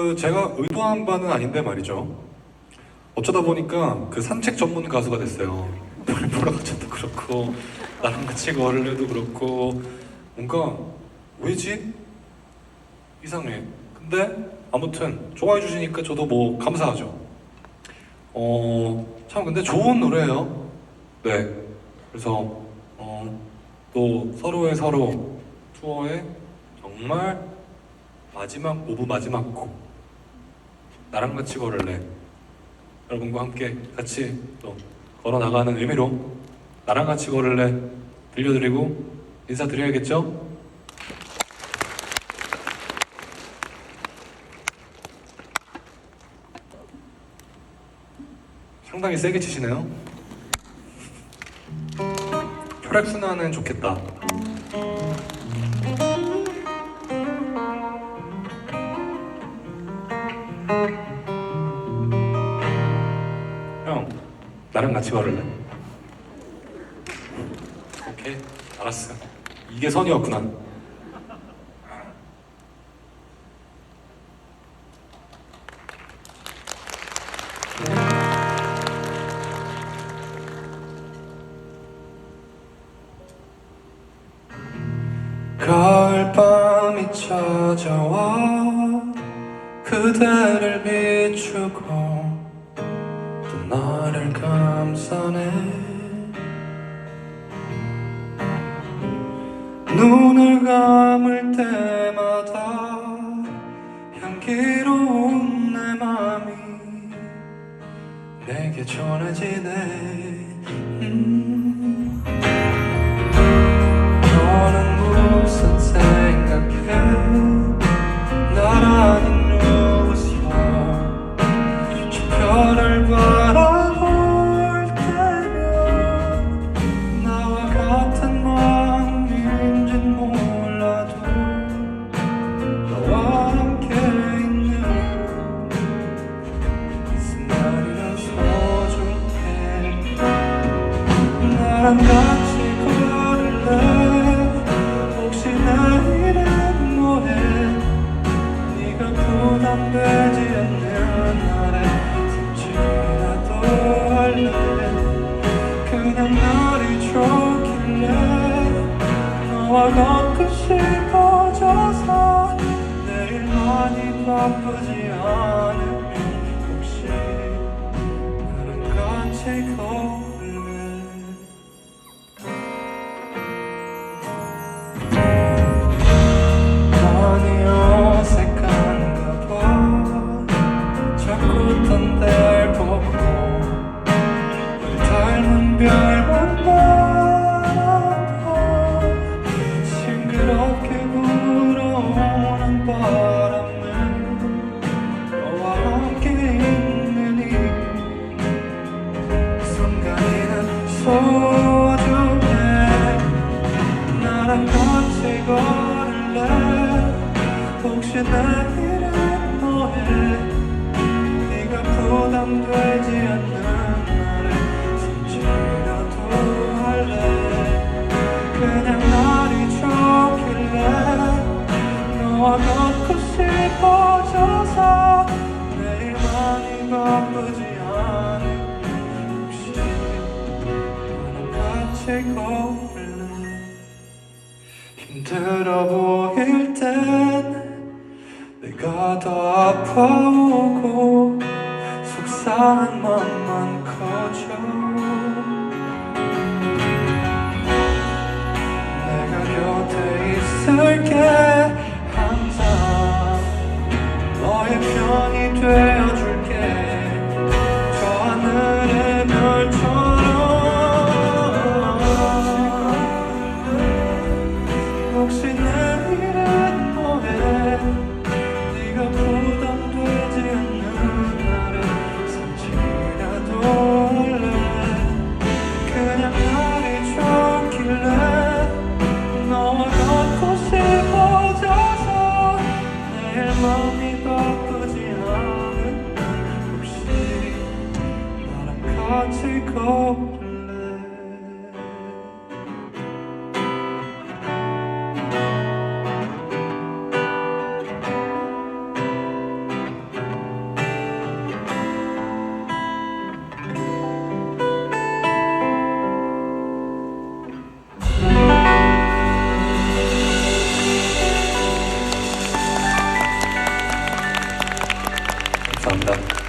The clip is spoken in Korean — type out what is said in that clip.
그 제가 의도한 바는 아닌데 말이죠. 어쩌다 보니까 그 산책 전문 가수가 됐어요. 뭘 보러 가서도 그렇고 나랑 같이 걸을래도 그렇고 뭔가 왜지? 이상해. 근데 아무튼 좋아해 주시니까 저도 뭐 감사하죠. 어, 참 근데 좋은 노래예요. 네. 그래서 어, 또 서로의 서로 투어의 정말 마지막 오브 마지막 곡 나랑 같이 걸을래 여러분과 함께 같이 또 걸어 나가는 의미로 나랑 같이 걸을래 들려드리고 인사드려야겠죠? 상당히 세게 치시네요. 혈액순환은 좋겠다. 형, 나랑 같이 걸을래? 오케이, 알았어. 이게 선이었구나. 가을밤이 찾아와 그대를 비추고 또 나를 감싸네. 눈을 감을 때마다 향기로운 내 맘이 내게 전해지네. 음. 너는 무슨 생각해 나랑 같이 걸을래 혹시 내일은 뭐해 네가 부담되지 않는 날에 잠시라도 할래 그냥 날이 좋길래 너와 걷고 싶어져서 내일 많이 바쁘지 않으면 혹시 나랑 같이 걸 소중해. 나랑 같이 걸을래? 혹시 내 같이 걸을래 힘들어 보일 땐 내가 더 아파오고 속상한 맘만 마음이 바쁘지 않은 혹시 나랑 같이 걸 을래 감사합니다.